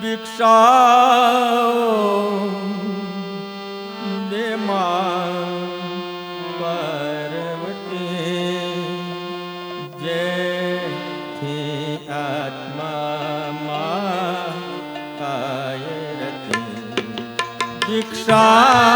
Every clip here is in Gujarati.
ભિક્ષા દે પાર્વતી. જેથી આત્મા કાય રતી ભિક્ષા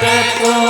Tatko